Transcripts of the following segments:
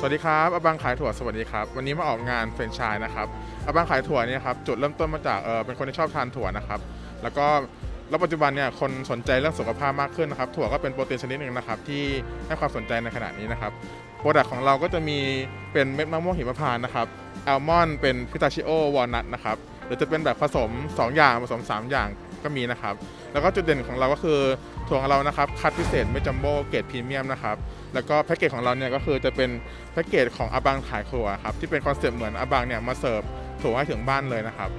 สวัสดีครับอบังขายถั่วสวัสดีครับ วันนี้มาออกงานเฟรนไชส์นะครับอบังขายถั่วเนี่ยครับจุดเริ่มต้นมาจากเออเป็นคนที่ชอบทานถั่วนะครับแล้วก็แล้วปัจจุบันเนี่ยคนสนใจเรื่องสุขภาพมากขึ้นนะครับถั่วก็เป็นโปรตีนชนิดหนึ่งนะครับที่ให้ความสนใจในขณะนี้นะครับโปรดักต์ของเราก็จะมีเป็นเม็ดมะม่วงหิมพานต์นะครับแอลมอนด์เป็นพิตาชิโอวอลนัทนะครับหรือจะเป็นแบบผสม 2 อย่างผสม 3 อย่างก็มีนะครับ แล้วก็จุดเด่นของเราก็คือถั่วของเรานะครับ คัดพิเศษไม่จัมโบ้เกรดพรีเมียมนะครับ แล้วก็แพ็กเกจของเราเนี่ยก็คือจะเป็นแพ็กเกจของอาบังขายครัวครับที่เป็นคอนเซปต์เหมือนอาบังเนี่ยมาเสิร์ฟถั่วให้ถึงบ้านเลยนะครับ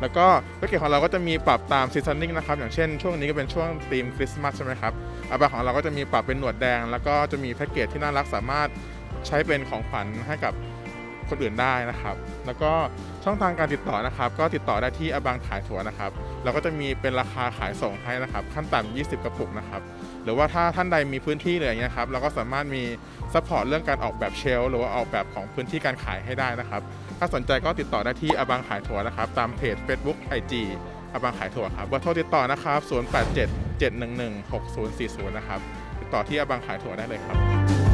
แล้วก็แพ็กเกจของเราก็จะมีปรับตามซีซันนิ่งนะครับอย่างเช่นช่วงนี้ก็เป็นช่วงธีมคริสต์มาสใช่ไหมครับอาบังของเราก็จะมีปรับเป็นหนวดแดง แล้วก็จะมีแพ็กเกจที่น่ารักสามารถใช้เป็นของขวัญให้กับ คนอื่นได้นะครับ แล้วก็ช่องทางการติดต่อนะครับ ก็ติดต่อได้ที่อบังขายถั่วนะครับเราก็จะมีเป็นราคาขายส่งให้นะครับ ขั้นต่ำ20 กระปุกนะครับ หรือว่าถ้าท่านใดมีพื้นที่เลยอย่างเงี้ยครับเราก็สามารถมีซัพพอร์ตเรื่องการออกแบบเชลฟ์หรือว่าออกแบบของพื้นที่การขายให้ได้นะครับ ถ้าสนใจก็ติดต่อได้ที่อบังขายถั่วนะครับ ตามเพจ Facebook IG อบังขายถั่วครับเบอร์โทรติดต่อนะครับ 087 711 6040 นะครับ ติดต่อที่อบังขายถั่วได้เลยครับ